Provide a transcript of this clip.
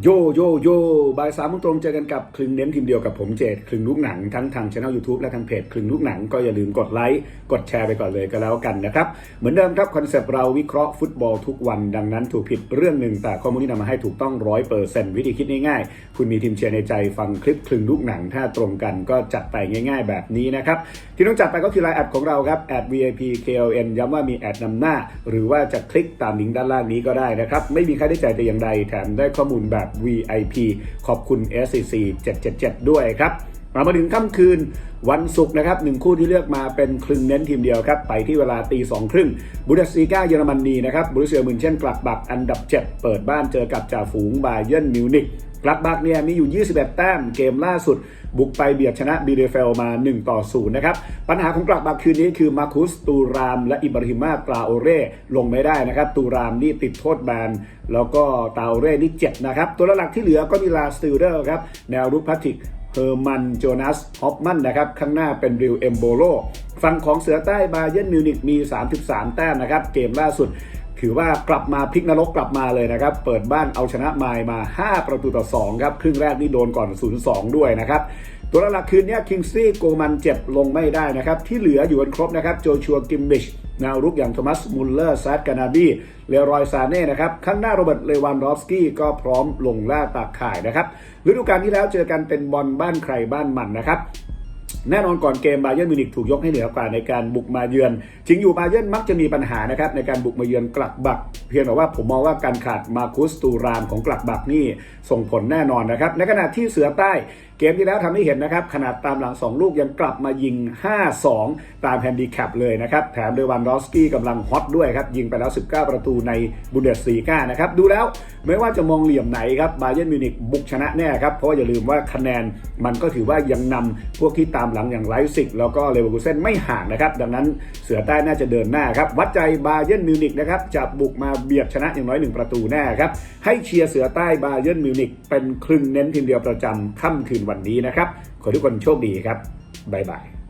โยโยโยบ่ายสามโมงตรงเจอกันกับคลึงเน้นทีมเดียวกับผมเจดคลึงลูกหนังทั้งทางช่องยูทูบและทางเพจคลึงลูกหนังก็อย่าลืมกดไลค์กดแชร์ไปก่อนเลยก็แล้วกันนะครับ เหมือนเดิมครับคอนเซปต์เราวิเคราะห์ฟุตบอลทุกวันดังนั้นถูกผิดเรื่องหนึ่งแต่ข้อมูลที่นำมาให้ถูกต้องร้อยเปอร์เซ็นต์วิธีคิดง่ายๆ คุณมีทีมเชียร์ในใจฟังคลิปคลึงลูกหนังถ้าตรงกันก็จัดไปง่าย ๆ แบบนี้นะครับที่ต้องจัดไปก็คือไลน์แอดของเราครับแอด VIP KLN ย้ำว่ามีแอดนำหน้า หรือว่าจะคลิกตามลิงก์ด้านล่างนี้ก็ได้นะครับไม่มีค่าใช้จ่ายแต่อย่างใดแถมได้ข้อมูลแบบ VIP ขอบคุณ SCC 777 ด้วยครับเรามาถึงค่ำคืนวันศุกร์นะครับหนึ่งคู่ที่เลือกมาเป็นคลึงเน้นทีมเดียวครับ ไปที่เวลาตีสองครึ่งบุนเดสซีกาเยอรมนีนะครับบรูเซียมินเช่นกลับบักอันดับ 7 เปิดบ้านเจอกับจ่าฝูงบาเยิร์นมิวนิก กลับบักเนี่ยมีอยู่ 21 แต้มเกมล่าสุด บุกไปเบียดชนะบีเดเฟลมา 1 ต่อ 0 นะครับ ปัญหาของกลับบักคืนนี้คือมาคุสตูราม และอิบราฮิมาตราโอเร่ลงไม่ได้นะครับ ตูรามนี่ติดโทษแบนแล้วก็ตาโอเร่นี่เจ็บนะครับ ตัวหลักที่เหลือก็มีลาสติลเดอร์ครับแนวรุกพลาติกเฮอร์มันโจนัสฮอปมันนะครับ ข้างหน้าเป็นริวเอมโบโลฝั่งของเสือใต้บาเยร์นมิวนิกมี 33 แต้มนะครับ เกมล่าสุด ถือว่ากลับมาพลิกนรกกลับมาเลยนะครับ เปิดบ้านเอาชนะไมายมา 5 ประตูต่อ 2 ครับ ครึ่งแรกนี่โดนก่อน 0-2 ด้วยนะครับ ตัวหลักคืนนี้คิงซี่โกมันเจ็บลงไม่ได้นะครับ ที่เหลืออยู่กันครบนะครับ โจชัวกิมบิชแนวรุกอย่างโทมัสมุลเลอร์ซัดกานาบีเลรอยซาเน่นะครับ ข้างหน้าโรเบิร์ตเลวานดอฟสกี้ก็พร้อมลงล่าตากข่ายนะครับฤดูกาลที่แล้วเจอกันเป็นบอลบ้านใครบ้านมันนะครับ แน่นอนก่อนเกมบาเยิร์นมิวนิกถูกยกให้เหนือกว่าในการบุกมาเยือนจริงอยู่บาเยิร์นมักจะมีปัญหานะครับในการบุกมาเยือนกลับบัก เพียงแต่ว่าผมมองว่าการขาดมาคุสตูรามของกลับบักนี่ส่งผลแน่นอนนะครับในขณะที่เสือใต้ เกมที่แล้วทำให้เห็นนะครับ ขนาดตามหลัง 2 ลูกยังกลับมายิง 5-2 ตามแฮนดิแคปเลยนะครับ แถมเดวันดอสกี้กำลังฮอตด้วยครับ ยิงไปแล้ว 19 ประตูในบุนเดสซีกานะครับ ดูแล้วไม่ว่าจะมองเหลี่ยมไหนครับบาเยิร์นมิวนิกบุกชนะแน่ครับ เพราะอย่าลืมว่าคะแนนมันก็ถือว่ายังนำพวกที่ตามหลังอย่างไลฟ์ซิกแล้วก็เลเวอร์คูเซนไม่ห่างนะครับ ดังนั้นเสือใต้น่าจะเดินหน้าครับ วัดใจบาเยิร์นมิวนิกนะครับจะบุกมาเบียดชนะอย่างน้อยหนึ่งประตูแน่ครับให้เชียร์เสือใต้บาเยิร์นมิวนิกเป็นครึ่งเน้นทีมเดียวประจำค่ำคืนวันนี้นะครับ ขอทุกคนโชคดีครับบ๊ายบาย